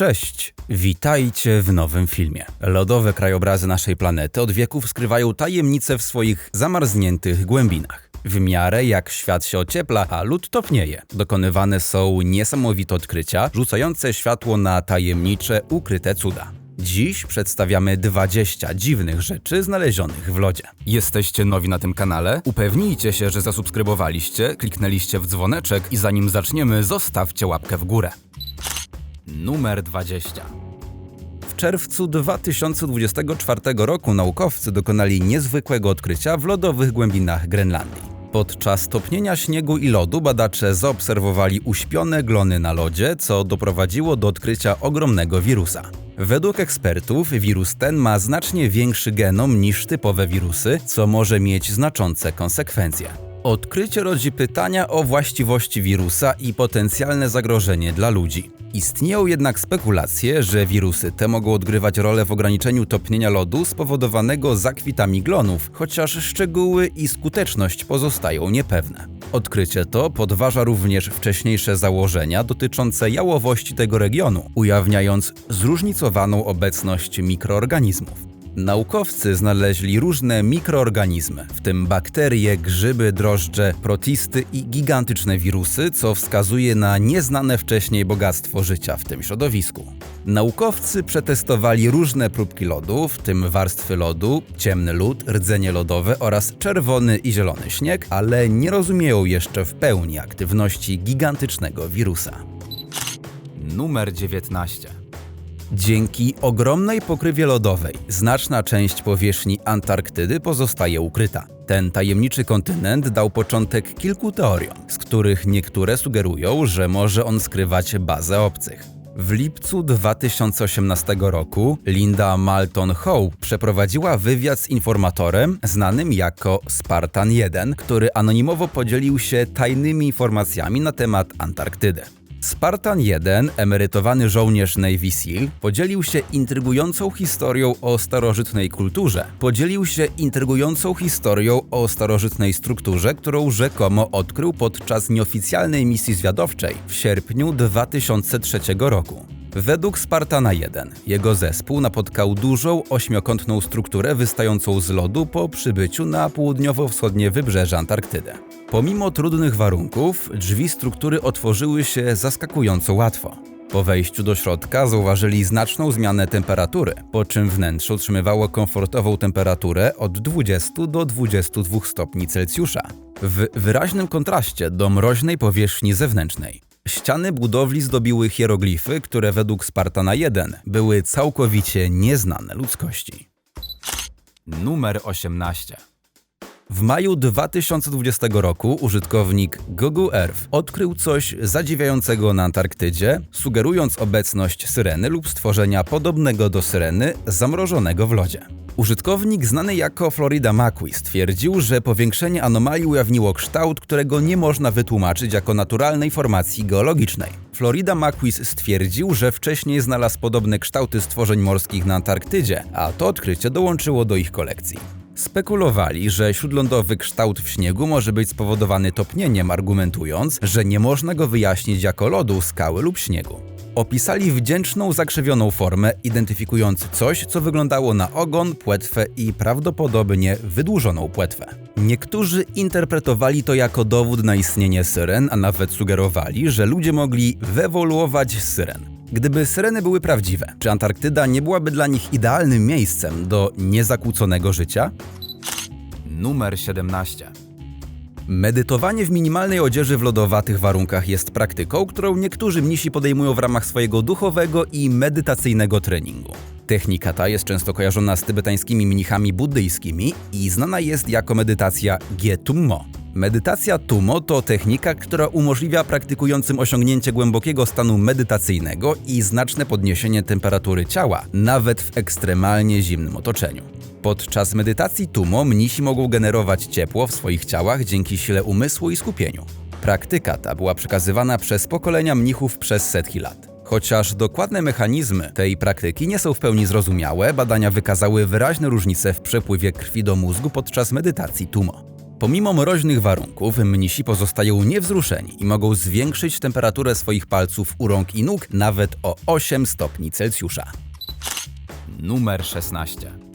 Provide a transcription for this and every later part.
Cześć, witajcie w nowym filmie. Lodowe krajobrazy naszej planety od wieków skrywają tajemnice w swoich zamarzniętych głębinach. W miarę jak świat się ociepla, a lód topnieje, dokonywane są niesamowite odkrycia, rzucające światło na tajemnicze, ukryte cuda. Dziś przedstawiamy 20 dziwnych rzeczy znalezionych w lodzie. Jesteście nowi na tym kanale? Upewnijcie się, że zasubskrybowaliście, kliknęliście w dzwoneczek i zanim zaczniemy, zostawcie łapkę w górę. Numer 20. W czerwcu 2024 roku naukowcy dokonali niezwykłego odkrycia w lodowych głębinach Grenlandii. Podczas topnienia śniegu i lodu badacze zaobserwowali uśpione glony na lodzie, co doprowadziło do odkrycia ogromnego wirusa. Według ekspertów wirus ten ma znacznie większy genom niż typowe wirusy, co może mieć znaczące konsekwencje. Odkrycie rodzi pytania o właściwości wirusa i potencjalne zagrożenie dla ludzi. Istnieją jednak spekulacje, że wirusy te mogą odgrywać rolę w ograniczeniu topnienia lodu spowodowanego zakwitami glonów, chociaż szczegóły i skuteczność pozostają niepewne. Odkrycie to podważa również wcześniejsze założenia dotyczące jałowości tego regionu, ujawniając zróżnicowaną obecność mikroorganizmów. Naukowcy znaleźli różne mikroorganizmy, w tym bakterie, grzyby, drożdże, protisty i gigantyczne wirusy, co wskazuje na nieznane wcześniej bogactwo życia w tym środowisku. Naukowcy przetestowali różne próbki lodu, w tym warstwy lodu, ciemny lód, rdzenie lodowe oraz czerwony i zielony śnieg, ale nie rozumieją jeszcze w pełni aktywności gigantycznego wirusa. Numer 19. Dzięki ogromnej pokrywie lodowej znaczna część powierzchni Antarktydy pozostaje ukryta. Ten tajemniczy kontynent dał początek kilku teoriom, z których niektóre sugerują, że może on skrywać bazę obcych. W lipcu 2018 roku Linda Malton Howe przeprowadziła wywiad z informatorem znanym jako Spartan 1, który anonimowo podzielił się tajnymi informacjami na temat Antarktydy. Spartan 1, emerytowany żołnierz Navy SEAL, podzielił się intrygującą historią o starożytnej kulturze. Podzielił się intrygującą historią o starożytnej strukturze, którą rzekomo odkrył podczas nieoficjalnej misji zwiadowczej w sierpniu 2003 roku. Według Spartana 1 jego zespół napotkał dużą ośmiokątną strukturę wystającą z lodu po przybyciu na południowo-wschodnie wybrzeże Antarktydy. Pomimo trudnych warunków, drzwi struktury otworzyły się zaskakująco łatwo. Po wejściu do środka zauważyli znaczną zmianę temperatury, po czym wnętrze utrzymywało komfortową temperaturę od 20 do 22 stopni Celsjusza, w wyraźnym kontraście do mroźnej powierzchni zewnętrznej. Ściany budowli zdobiły hieroglify, które według Spartana 1 były całkowicie nieznane ludzkości. Numer 18. W maju 2020 roku użytkownik Google Earth odkrył coś zadziwiającego na Antarktydzie, sugerując obecność syreny lub stworzenia podobnego do syreny zamrożonego w lodzie. Użytkownik znany jako Florida McQueen stwierdził, że powiększenie anomalii ujawniło kształt, którego nie można wytłumaczyć jako naturalnej formacji geologicznej. Florida McQueen stwierdził, że wcześniej znalazł podobne kształty stworzeń morskich na Antarktydzie, a to odkrycie dołączyło do ich kolekcji. Spekulowali, że śródlądowy kształt w śniegu może być spowodowany topnieniem, argumentując, że nie można go wyjaśnić jako lodu, skały lub śniegu. Opisali wdzięczną, zakrzywioną formę, identyfikując coś, co wyglądało na ogon, płetwę i prawdopodobnie wydłużoną płetwę. Niektórzy interpretowali to jako dowód na istnienie syren, a nawet sugerowali, że ludzie mogli wyewoluować z syren. Gdyby syreny były prawdziwe, czy Antarktyda nie byłaby dla nich idealnym miejscem do niezakłóconego życia? Numer 17. Medytowanie w minimalnej odzieży w lodowatych warunkach jest praktyką, którą niektórzy mnisi podejmują w ramach swojego duchowego i medytacyjnego treningu. Technika ta jest często kojarzona z tybetańskimi mnichami buddyjskimi i znana jest jako medytacja Getummo. Medytacja Tumo to technika, która umożliwia praktykującym osiągnięcie głębokiego stanu medytacyjnego i znaczne podniesienie temperatury ciała, nawet w ekstremalnie zimnym otoczeniu. Podczas medytacji Tumo mnisi mogą generować ciepło w swoich ciałach dzięki sile umysłu i skupieniu. Praktyka ta była przekazywana przez pokolenia mnichów przez setki lat. Chociaż dokładne mechanizmy tej praktyki nie są w pełni zrozumiałe, badania wykazały wyraźne różnice w przepływie krwi do mózgu podczas medytacji Tumo. Pomimo mroźnych warunków, mnisi pozostają niewzruszeni i mogą zwiększyć temperaturę swoich palców u rąk i nóg nawet o 8 stopni Celsjusza. Numer 16.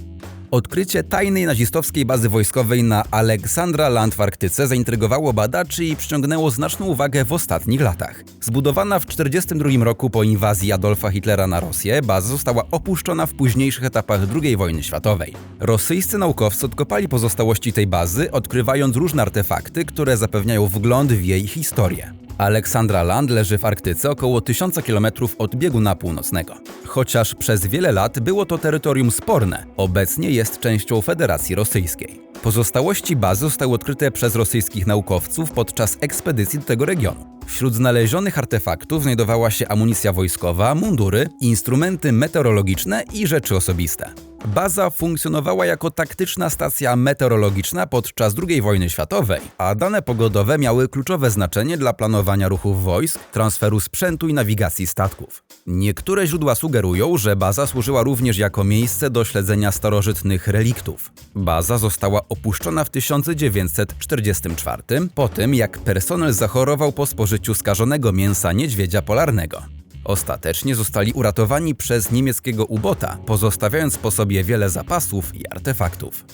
Odkrycie tajnej nazistowskiej bazy wojskowej na Aleksandra w Arktyce zaintrygowało badaczy i przyciągnęło znaczną uwagę w ostatnich latach. Zbudowana w 1942 roku po inwazji Adolfa Hitlera na Rosję, baza została opuszczona w późniejszych etapach II wojny światowej. Rosyjscy naukowcy odkopali pozostałości tej bazy, odkrywając różne artefakty, które zapewniają wgląd w jej historię. Aleksandra Land leży w Arktyce około 1000 km od bieguna północnego. Chociaż przez wiele lat było to terytorium sporne, obecnie jest częścią Federacji Rosyjskiej. Pozostałości bazy zostały odkryte przez rosyjskich naukowców podczas ekspedycji do tego regionu. Wśród znalezionych artefaktów znajdowała się amunicja wojskowa, mundury, instrumenty meteorologiczne i rzeczy osobiste. Baza funkcjonowała jako taktyczna stacja meteorologiczna podczas II wojny światowej, a dane pogodowe miały kluczowe znaczenie dla planowania ruchów wojsk, transferu sprzętu i nawigacji statków. Niektóre źródła sugerują, że baza służyła również jako miejsce do śledzenia starożytnych reliktów. Baza została opuszczona w 1944 po tym, jak personel zachorował po spożyciu skażonego mięsa niedźwiedzia polarnego. Ostatecznie zostali uratowani przez niemieckiego ubota, pozostawiając po sobie wiele zapasów i artefaktów.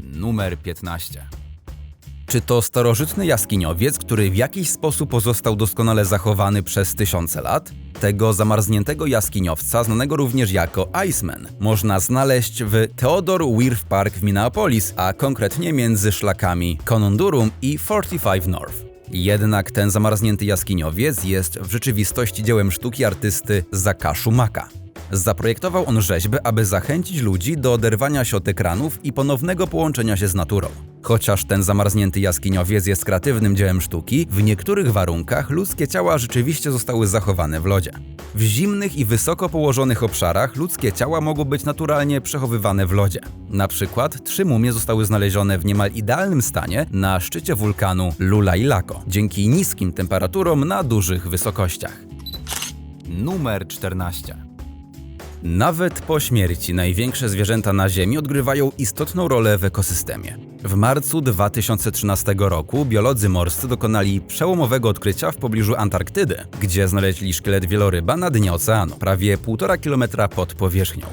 Numer 15. Czy to starożytny jaskiniowiec, który w jakiś sposób pozostał doskonale zachowany przez tysiące lat? Tego zamarzniętego jaskiniowca, znanego również jako Iceman, można znaleźć w Theodore Wirth Park w Minneapolis, a konkretnie między szlakami Conundurum i 45 North. Jednak ten zamarznięty jaskiniowiec jest w rzeczywistości dziełem sztuki artysty Zakaszu Maka. Zaprojektował on rzeźbę, aby zachęcić ludzi do oderwania się od ekranów i ponownego połączenia się z naturą. Chociaż ten zamarznięty jaskiniowiec jest kreatywnym dziełem sztuki, w niektórych warunkach ludzkie ciała rzeczywiście zostały zachowane w lodzie. W zimnych i wysoko położonych obszarach ludzkie ciała mogą być naturalnie przechowywane w lodzie. Na przykład trzy mumie zostały znalezione w niemal idealnym stanie na szczycie wulkanu Lula Lako, dzięki niskim temperaturom na dużych wysokościach. Numer 14. Nawet po śmierci największe zwierzęta na Ziemi odgrywają istotną rolę w ekosystemie. W marcu 2013 roku biolodzy morscy dokonali przełomowego odkrycia w pobliżu Antarktydy, gdzie znaleźli szkielet wieloryba na dnie oceanu, prawie 1,5 km pod powierzchnią.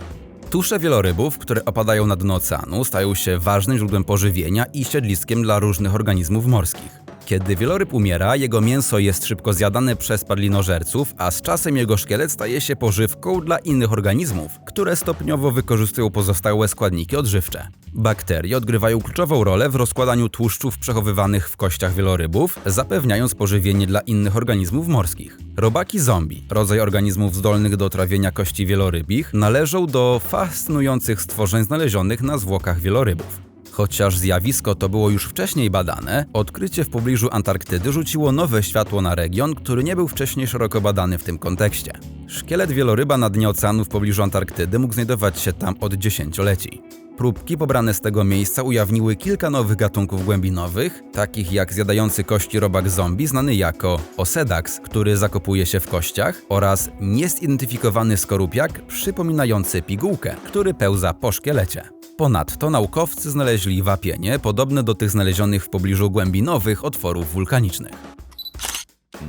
Tusze wielorybów, które opadają na dno oceanu, stają się ważnym źródłem pożywienia i siedliskiem dla różnych organizmów morskich. Kiedy wieloryb umiera, jego mięso jest szybko zjadane przez padlinożerców, a z czasem jego szkielet staje się pożywką dla innych organizmów, które stopniowo wykorzystują pozostałe składniki odżywcze. Bakterie odgrywają kluczową rolę w rozkładaniu tłuszczów przechowywanych w kościach wielorybów, zapewniając pożywienie dla innych organizmów morskich. Robaki zombie, rodzaj organizmów zdolnych do trawienia kości wielorybich, należą do fascynujących stworzeń znalezionych na zwłokach wielorybów. Chociaż zjawisko to było już wcześniej badane, odkrycie w pobliżu Antarktydy rzuciło nowe światło na region, który nie był wcześniej szeroko badany w tym kontekście. Szkielet wieloryba na dnie oceanu w pobliżu Antarktydy mógł znajdować się tam od dziesięcioleci. Próbki pobrane z tego miejsca ujawniły kilka nowych gatunków głębinowych, takich jak zjadający kości robak zombie znany jako Osedax, który zakopuje się w kościach, oraz niezidentyfikowany skorupiak przypominający pigułkę, który pełza po szkielecie. Ponadto naukowcy znaleźli wapienie podobne do tych znalezionych w pobliżu głębinowych otworów wulkanicznych.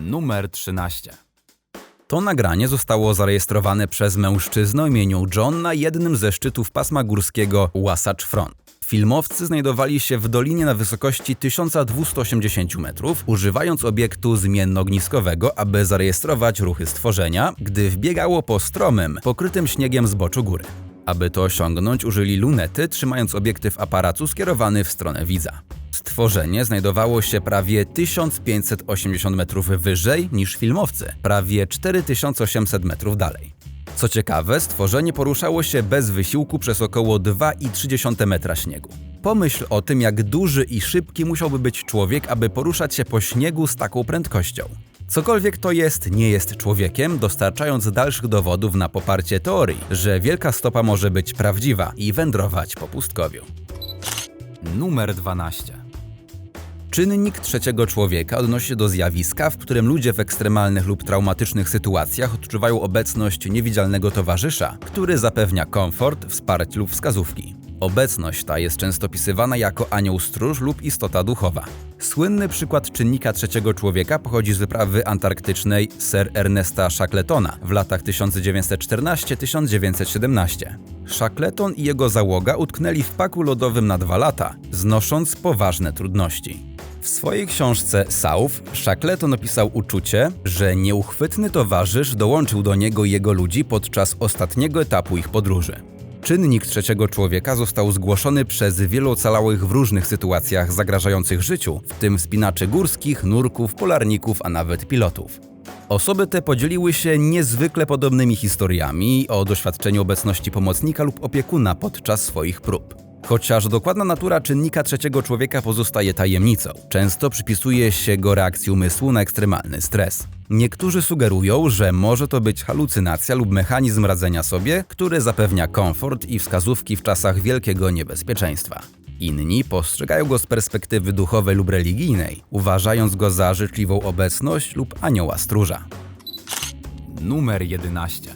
Numer 13. To nagranie zostało zarejestrowane przez mężczyznę imieniu John na jednym ze szczytów pasma górskiego Wasatch Front. Filmowcy znajdowali się w dolinie na wysokości 1280 metrów, używając obiektu zmienno-ogniskowego, aby zarejestrować ruchy stworzenia, gdy wbiegało po stromym, pokrytym śniegiem zboczu góry. Aby to osiągnąć, użyli lunety, trzymając obiektyw aparatu skierowany w stronę widza. Stworzenie znajdowało się prawie 1580 metrów wyżej niż filmowcy, prawie 4800 metrów dalej. Co ciekawe, stworzenie poruszało się bez wysiłku przez około 2,3 metra śniegu. Pomyśl o tym, jak duży i szybki musiałby być człowiek, aby poruszać się po śniegu z taką prędkością. Cokolwiek to jest, nie jest człowiekiem, dostarczając dalszych dowodów na poparcie teorii, że wielka stopa może być prawdziwa i wędrować po pustkowiu. Numer 12. Czynnik trzeciego człowieka odnosi się do zjawiska, w którym ludzie w ekstremalnych lub traumatycznych sytuacjach odczuwają obecność niewidzialnego towarzysza, który zapewnia komfort, wsparcie lub wskazówki. Obecność ta jest często opisywana jako anioł stróż lub istota duchowa. Słynny przykład czynnika trzeciego człowieka pochodzi z wyprawy antarktycznej Sir Ernesta Shackletona w latach 1914-1917. Shackleton i jego załoga utknęli w paku lodowym na dwa lata, znosząc poważne trudności. W swojej książce South Shackleton opisał uczucie, że nieuchwytny towarzysz dołączył do niego jego ludzi podczas ostatniego etapu ich podróży. Czynnik trzeciego człowieka został zgłoszony przez wielu ocalałych w różnych sytuacjach zagrażających życiu, w tym wspinaczy górskich, nurków, polarników, a nawet pilotów. Osoby te podzieliły się niezwykle podobnymi historiami o doświadczeniu obecności pomocnika lub opiekuna podczas swoich prób. Chociaż dokładna natura czynnika trzeciego człowieka pozostaje tajemnicą, często przypisuje się go reakcji umysłu na ekstremalny stres. Niektórzy sugerują, że może to być halucynacja lub mechanizm radzenia sobie, który zapewnia komfort i wskazówki w czasach wielkiego niebezpieczeństwa. Inni postrzegają go z perspektywy duchowej lub religijnej, uważając go za życzliwą obecność lub anioła stróża. Numer 11.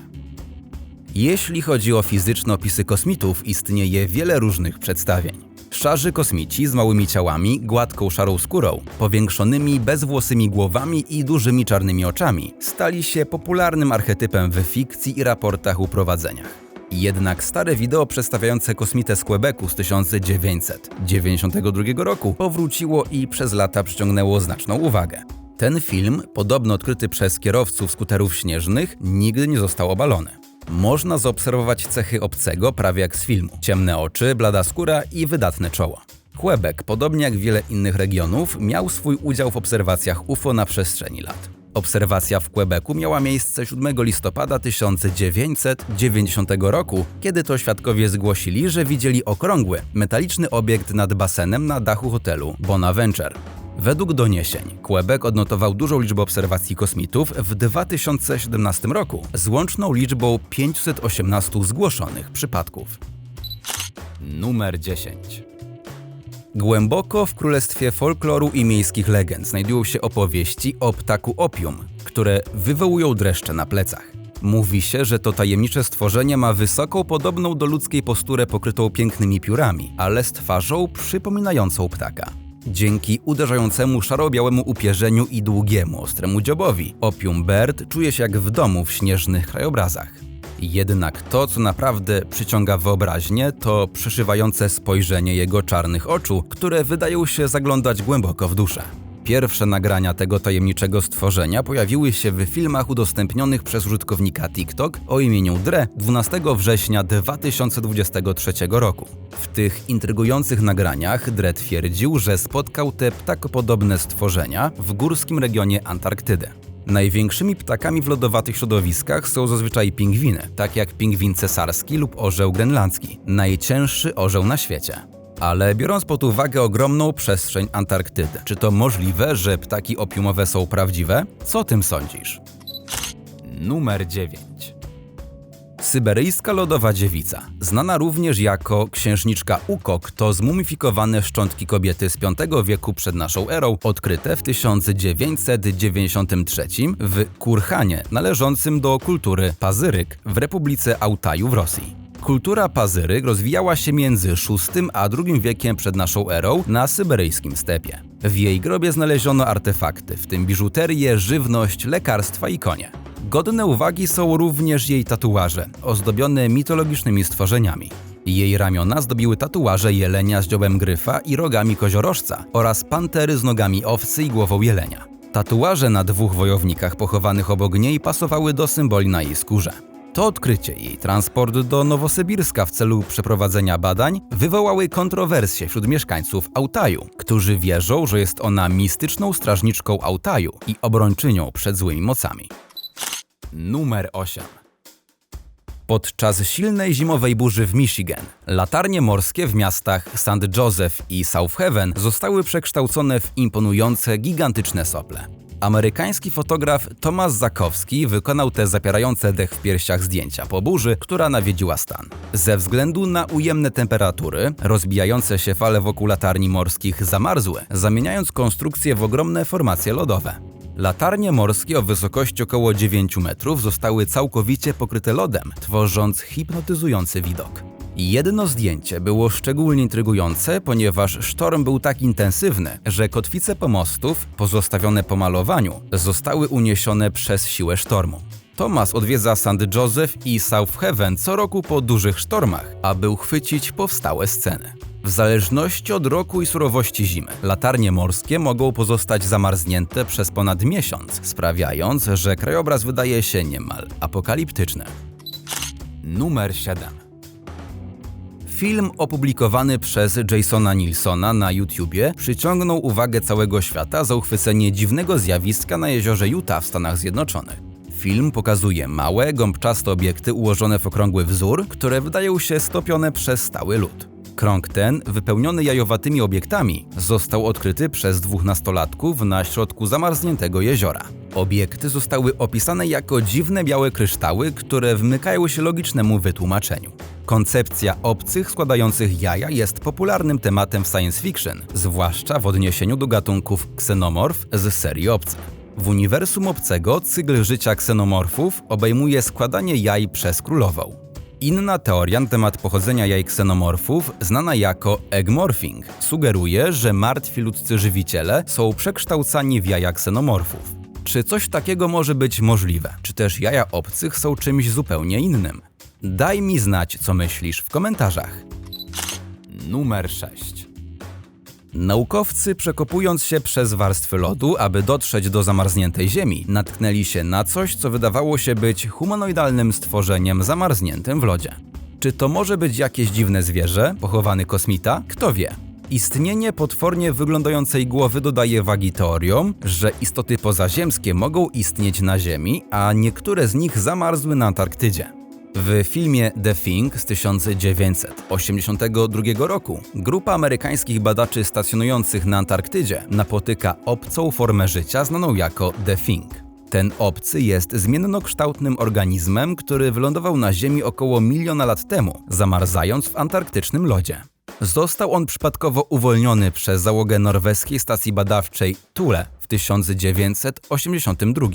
Jeśli chodzi o fizyczne opisy kosmitów, istnieje wiele różnych przedstawień. Szarzy kosmici z małymi ciałami, gładką szarą skórą, powiększonymi bezwłosymi głowami i dużymi czarnymi oczami stali się popularnym archetypem w fikcji i raportach uprowadzeniach. Jednak stare wideo przedstawiające kosmitę z Quebecu z 1992 roku powróciło i przez lata przyciągnęło znaczną uwagę. Ten film, podobno odkryty przez kierowców skuterów śnieżnych, nigdy nie został obalony. Można zaobserwować cechy obcego prawie jak z filmu. Ciemne oczy, blada skóra i wydatne czoło. Quebec, podobnie jak wiele innych regionów, miał swój udział w obserwacjach UFO na przestrzeni lat. Obserwacja w Quebecu miała miejsce 7 listopada 1990 roku, kiedy to świadkowie zgłosili, że widzieli okrągły, metaliczny obiekt nad basenem na dachu hotelu Bonaventure. Według doniesień, Quebec odnotował dużą liczbę obserwacji kosmitów w 2017 roku z łączną liczbą 518 zgłoszonych przypadków. Numer 10. Głęboko w królestwie folkloru i miejskich legend znajdują się opowieści o ptaku opium, które wywołują dreszcze na plecach. Mówi się, że to tajemnicze stworzenie ma wysoką, podobną do ludzkiej posturę pokrytą pięknymi piórami, ale z twarzą przypominającą ptaka. Dzięki uderzającemu szaro-białemu upierzeniu i długiemu, ostremu dziobowi, Opium Bird czuje się jak w domu w śnieżnych krajobrazach. Jednak to, co naprawdę przyciąga wyobraźnię, to przeszywające spojrzenie jego czarnych oczu, które wydają się zaglądać głęboko w duszę. Pierwsze nagrania tego tajemniczego stworzenia pojawiły się w filmach udostępnionych przez użytkownika TikTok o imieniu Dre 12 września 2023 roku. W tych intrygujących nagraniach Dre twierdził, że spotkał te ptakopodobne stworzenia w górskim regionie Antarktydy. Największymi ptakami w lodowatych środowiskach są zazwyczaj pingwiny, tak jak pingwin cesarski lub orzeł grenlandzki, najcięższy orzeł na świecie. Ale biorąc pod uwagę ogromną przestrzeń Antarktydy, czy to możliwe, że ptaki opiumowe są prawdziwe? Co o tym sądzisz? Numer 9. Syberyjska lodowa dziewica, znana również jako księżniczka Ukok, to zmumifikowane szczątki kobiety z V wieku przed naszą erą, odkryte w 1993 w Kurhanie, należącym do kultury Pazyryk w Republice Autaju w Rosji. Kultura Pazyryk rozwijała się między VI a II wiekiem przed naszą erą na syberyjskim stepie. W jej grobie znaleziono artefakty, w tym biżuterię, żywność, lekarstwa i konie. Godne uwagi są również jej tatuaże, ozdobione mitologicznymi stworzeniami. Jej ramiona zdobiły tatuaże jelenia z dziobem gryfa i rogami koziorożca oraz pantery z nogami owcy i głową jelenia. Tatuaże na dwóch wojownikach pochowanych obok niej pasowały do symboli na jej skórze. To odkrycie i jej transport do Nowosybirska w celu przeprowadzenia badań wywołały kontrowersje wśród mieszkańców Autaju, którzy wierzą, że jest ona mistyczną strażniczką Autaju i obrończynią przed złymi mocami. Numer 8. Podczas silnej zimowej burzy w Michigan, latarnie morskie w miastach St. Joseph i South Haven zostały przekształcone w imponujące, gigantyczne sople. Amerykański fotograf Tomasz Zakowski wykonał te zapierające dech w piersiach zdjęcia po burzy, która nawiedziła stan. Ze względu na ujemne temperatury, rozbijające się fale wokół latarni morskich zamarzły, zamieniając konstrukcję w ogromne formacje lodowe. Latarnie morskie o wysokości około 9 metrów zostały całkowicie pokryte lodem, tworząc hipnotyzujący widok. Jedno zdjęcie było szczególnie intrygujące, ponieważ sztorm był tak intensywny, że kotwice pomostów, pozostawione po malowaniu, zostały uniesione przez siłę sztormu. Thomas odwiedza St. Joseph i South Heaven co roku po dużych sztormach, aby uchwycić powstałe sceny. W zależności od roku i surowości zimy, latarnie morskie mogą pozostać zamarznięte przez ponad miesiąc, sprawiając, że krajobraz wydaje się niemal apokaliptyczny. Numer 7 Film opublikowany przez Jasona Nilsona na YouTubie przyciągnął uwagę całego świata za uchwycenie dziwnego zjawiska na jeziorze Utah w Stanach Zjednoczonych. Film pokazuje małe, gąbczaste obiekty ułożone w okrągły wzór, które wydają się stopione przez stały lód. Krąg ten, wypełniony jajowatymi obiektami, został odkryty przez dwóch nastolatków na środku zamarzniętego jeziora. Obiekty zostały opisane jako dziwne białe kryształy, które wymykają się logicznemu wytłumaczeniu. Koncepcja obcych składających jaja jest popularnym tematem w science fiction, zwłaszcza w odniesieniu do gatunków ksenomorf z serii obcych. W uniwersum obcego cykl życia ksenomorfów obejmuje składanie jaj przez królową. Inna teoria na temat pochodzenia jaj ksenomorfów, znana jako eggmorphing, sugeruje, że martwi ludzcy żywiciele są przekształcani w jaja ksenomorfów. Czy coś takiego może być możliwe? Czy też jaja obcych są czymś zupełnie innym? Daj mi znać, co myślisz w komentarzach. Numer 6. Naukowcy, przekopując się przez warstwy lodu, aby dotrzeć do zamarzniętej Ziemi, natknęli się na coś, co wydawało się być humanoidalnym stworzeniem zamarzniętym w lodzie. Czy to może być jakieś dziwne zwierzę, pochowany kosmita? Kto wie? Istnienie potwornie wyglądającej głowy dodaje wagi teoriom, że istoty pozaziemskie mogą istnieć na Ziemi, a niektóre z nich zamarzły na Antarktydzie. W filmie The Thing z 1982 roku grupa amerykańskich badaczy stacjonujących na Antarktydzie napotyka obcą formę życia znaną jako The Thing. Ten obcy jest zmiennokształtnym organizmem, który wylądował na Ziemi około miliona lat temu, zamarzając w antarktycznym lodzie. Został on przypadkowo uwolniony przez załogę norweskiej stacji badawczej Thule w 1982.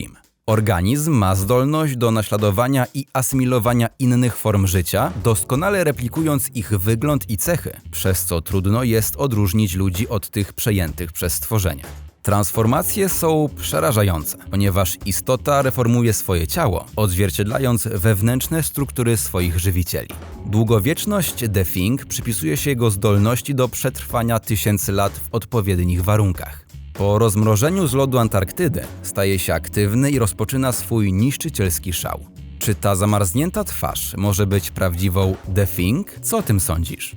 Organizm ma zdolność do naśladowania i asymilowania innych form życia, doskonale replikując ich wygląd i cechy, przez co trudno jest odróżnić ludzi od tych przejętych przez stworzenie. Transformacje są przerażające, ponieważ istota reformuje swoje ciało, odzwierciedlając wewnętrzne struktury swoich żywicieli. Długowieczność The przypisuje się jego zdolności do przetrwania tysięcy lat w odpowiednich warunkach. Po rozmrożeniu z lodu Antarktydy staje się aktywny i rozpoczyna swój niszczycielski szał. Czy ta zamarznięta twarz może być prawdziwą The Thing? Co o tym sądzisz?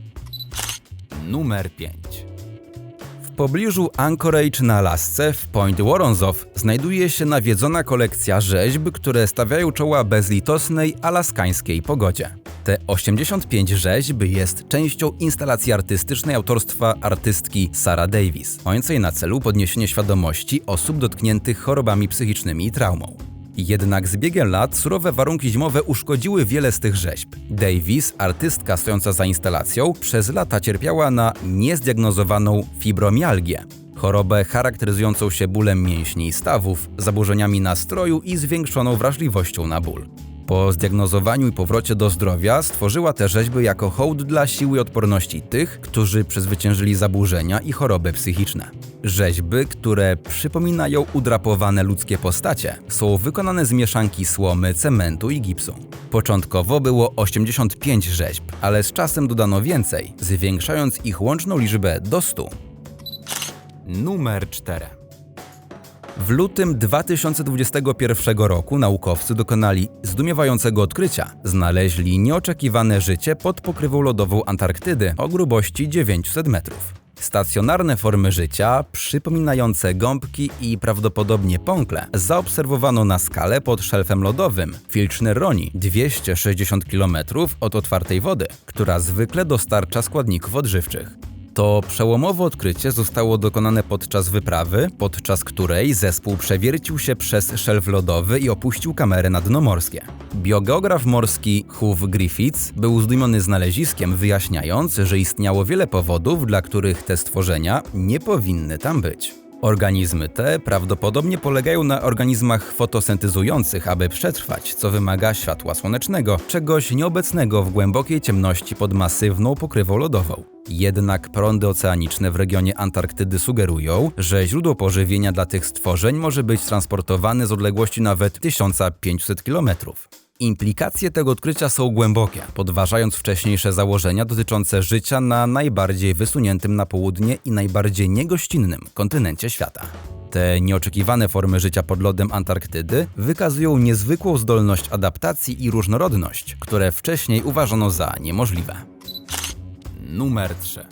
Numer 5 w pobliżu Anchorage na Alasce w Point Woronzow znajduje się nawiedzona kolekcja rzeźb, które stawiają czoła bezlitosnej alaskańskiej pogodzie. Te 85 rzeźb jest częścią instalacji artystycznej autorstwa artystki Sarah Davis, mającej na celu podniesienie świadomości osób dotkniętych chorobami psychicznymi i traumą. Jednak z biegiem lat surowe warunki zimowe uszkodziły wiele z tych rzeźb. Davis, artystka stojąca za instalacją, przez lata cierpiała na niezdiagnozowaną fibromialgię, chorobę charakteryzującą się bólem mięśni i stawów, zaburzeniami nastroju i zwiększoną wrażliwością na ból. Po zdiagnozowaniu i powrocie do zdrowia stworzyła te rzeźby jako hołd dla siły i odporności tych, którzy przezwyciężyli zaburzenia i choroby psychiczne. Rzeźby, które przypominają udrapowane ludzkie postacie, są wykonane z mieszanki słomy, cementu i gipsu. Początkowo było 85 rzeźb, ale z czasem dodano więcej, zwiększając ich łączną liczbę do 100. Numer 4 w lutym 2021 roku naukowcy dokonali zdumiewającego odkrycia. Znaleźli nieoczekiwane życie pod pokrywą lodową Antarktydy o grubości 900 metrów. Stacjonarne formy życia, przypominające gąbki i prawdopodobnie pąkle, zaobserwowano na skale pod szelfem lodowym Filchner-Roni, 260 km od otwartej wody, która zwykle dostarcza składników odżywczych. To przełomowe odkrycie zostało dokonane podczas wyprawy, podczas której zespół przewiercił się przez szelf lodowy i opuścił kamerę na dno morskie. Biogeograf morski Hugh Griffiths był zdumiony znaleziskiem, wyjaśniając, że istniało wiele powodów, dla których te stworzenia nie powinny tam być. Organizmy te prawdopodobnie polegają na organizmach fotosyntezujących, aby przetrwać, co wymaga światła słonecznego, czegoś nieobecnego w głębokiej ciemności pod masywną pokrywą lodową. Jednak prądy oceaniczne w regionie Antarktydy sugerują, że źródło pożywienia dla tych stworzeń może być transportowane z odległości nawet 1500 km. Implikacje tego odkrycia są głębokie, podważając wcześniejsze założenia dotyczące życia na najbardziej wysuniętym na południe i najbardziej niegościnnym kontynencie świata. Te nieoczekiwane formy życia pod lodem Antarktydy wykazują niezwykłą zdolność adaptacji i różnorodność, które wcześniej uważano za niemożliwe. Numer 3.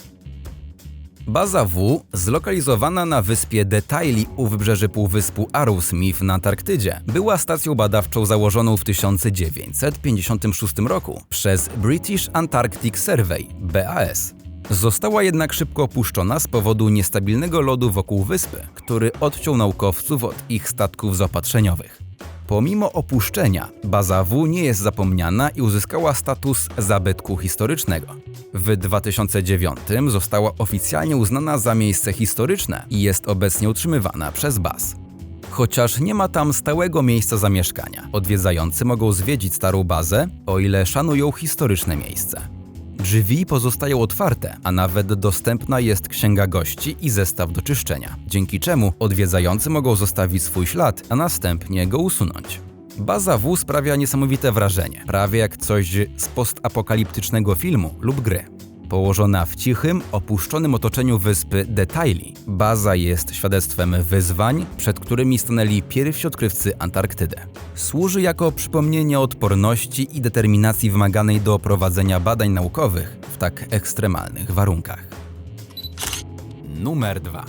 Baza W, zlokalizowana na wyspie Detaili u wybrzeży półwyspu Arrowsmith na Antarktydzie, była stacją badawczą założoną w 1956 roku przez British Antarctic Survey BAS. Została jednak szybko opuszczona z powodu niestabilnego lodu wokół wyspy, który odciął naukowców od ich statków zaopatrzeniowych. Pomimo opuszczenia, baza W nie jest zapomniana i uzyskała status zabytku historycznego. W 2009 została oficjalnie uznana za miejsce historyczne i jest obecnie utrzymywana przez BAS. Chociaż nie ma tam stałego miejsca zamieszkania, odwiedzający mogą zwiedzić starą bazę, o ile szanują historyczne miejsce. Drzwi pozostają otwarte, a nawet dostępna jest księga gości i zestaw do czyszczenia, dzięki czemu odwiedzający mogą zostawić swój ślad, a następnie go usunąć. Baza W sprawia niesamowite wrażenie, prawie jak coś z postapokaliptycznego filmu lub gry. Położona w cichym, opuszczonym otoczeniu wyspy Detaili, baza jest świadectwem wyzwań, przed którymi stanęli pierwsi odkrywcy Antarktydy. Służy jako przypomnienie odporności i determinacji wymaganej do prowadzenia badań naukowych w tak ekstremalnych warunkach. Numer 2.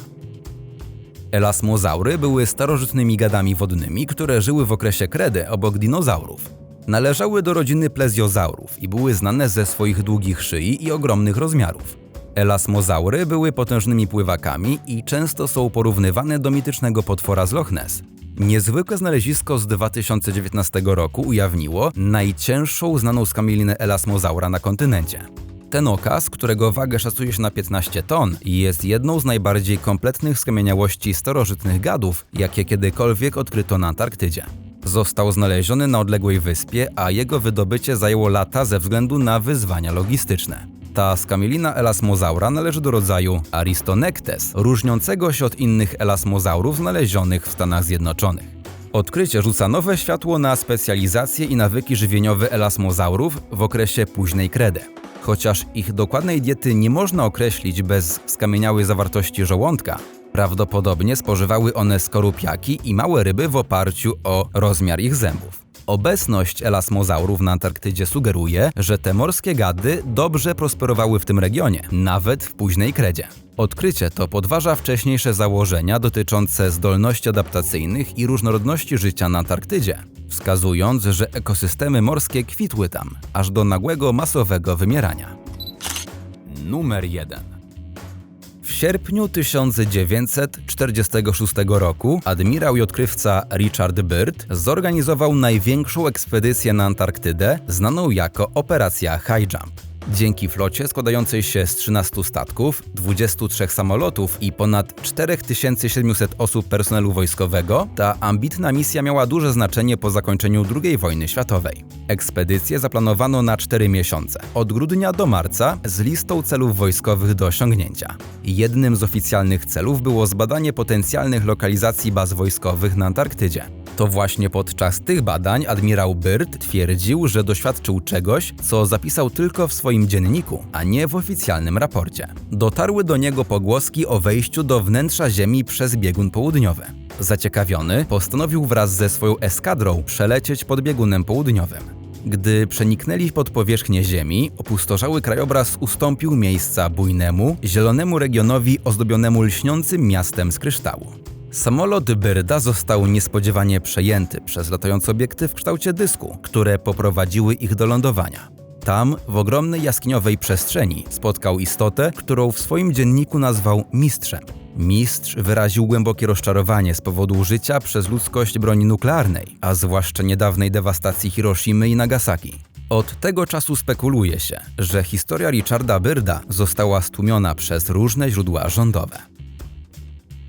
Elasmozaury były starożytnymi gadami wodnymi, które żyły w okresie kredy obok dinozaurów. Należały do rodziny plezjozaurów i były znane ze swoich długich szyi i ogromnych rozmiarów. Elasmozaury były potężnymi pływakami i często są porównywane do mitycznego potwora z Loch Ness. Niezwykłe znalezisko z 2019 roku ujawniło najcięższą znaną skamielinę elasmozaura na kontynencie. Ten okaz, którego wagę szacuje się na 15 ton, jest jedną z najbardziej kompletnych skamieniałości starożytnych gadów, jakie kiedykolwiek odkryto na Antarktydzie. Został znaleziony na odległej wyspie, a jego wydobycie zajęło lata ze względu na wyzwania logistyczne. Ta skamielina elasmozaura należy do rodzaju Aristonectes, różniącego się od innych elasmozaurów znalezionych w Stanach Zjednoczonych. Odkrycie rzuca nowe światło na specjalizacje i nawyki żywieniowe elasmozaurów w okresie późnej kredy. Chociaż ich dokładnej diety nie można określić bez skamieniałej zawartości żołądka, prawdopodobnie spożywały one skorupiaki i małe ryby w oparciu o rozmiar ich zębów. Obecność elasmozaurów na Antarktydzie sugeruje, że te morskie gady dobrze prosperowały w tym regionie, nawet w późnej kredzie. Odkrycie to podważa wcześniejsze założenia dotyczące zdolności adaptacyjnych i różnorodności życia na Antarktydzie, wskazując, że ekosystemy morskie kwitły tam, aż do nagłego masowego wymierania. Numer 1. W sierpniu 1946 roku admirał i odkrywca Richard Byrd zorganizował największą ekspedycję na Antarktydę, znaną jako Operacja High Jump. Dzięki flocie składającej się z 13 statków, 23 samolotów i ponad 4700 osób personelu wojskowego, ta ambitna misja miała duże znaczenie po zakończeniu II wojny światowej. Ekspedycję zaplanowano na 4 miesiące, od grudnia do marca, z listą celów wojskowych do osiągnięcia. Jednym z oficjalnych celów było zbadanie potencjalnych lokalizacji baz wojskowych na Antarktydzie. To właśnie podczas tych badań admirał Byrd twierdził, że doświadczył czegoś, co zapisał tylko w swoim dzienniku, a nie w oficjalnym raporcie. Dotarły do niego pogłoski o wejściu do wnętrza Ziemi przez biegun południowy. Zaciekawiony, postanowił wraz ze swoją eskadrą przelecieć pod biegunem południowym. Gdy przeniknęli pod powierzchnię Ziemi, opustoszały krajobraz ustąpił miejsca bujnemu, zielonemu regionowi ozdobionemu lśniącym miastem z kryształu. Samolot Byrda został niespodziewanie przejęty przez latający obiekty w kształcie dysku, które poprowadziły ich do lądowania. Tam, w ogromnej jaskiniowej przestrzeni, spotkał istotę, którą w swoim dzienniku nazwał mistrzem. Mistrz wyraził głębokie rozczarowanie z powodu użycia przez ludzkość broni nuklearnej, a zwłaszcza niedawnej dewastacji Hiroshimy i Nagasaki. Od tego czasu spekuluje się, że historia Richarda Byrda została stłumiona przez różne źródła rządowe.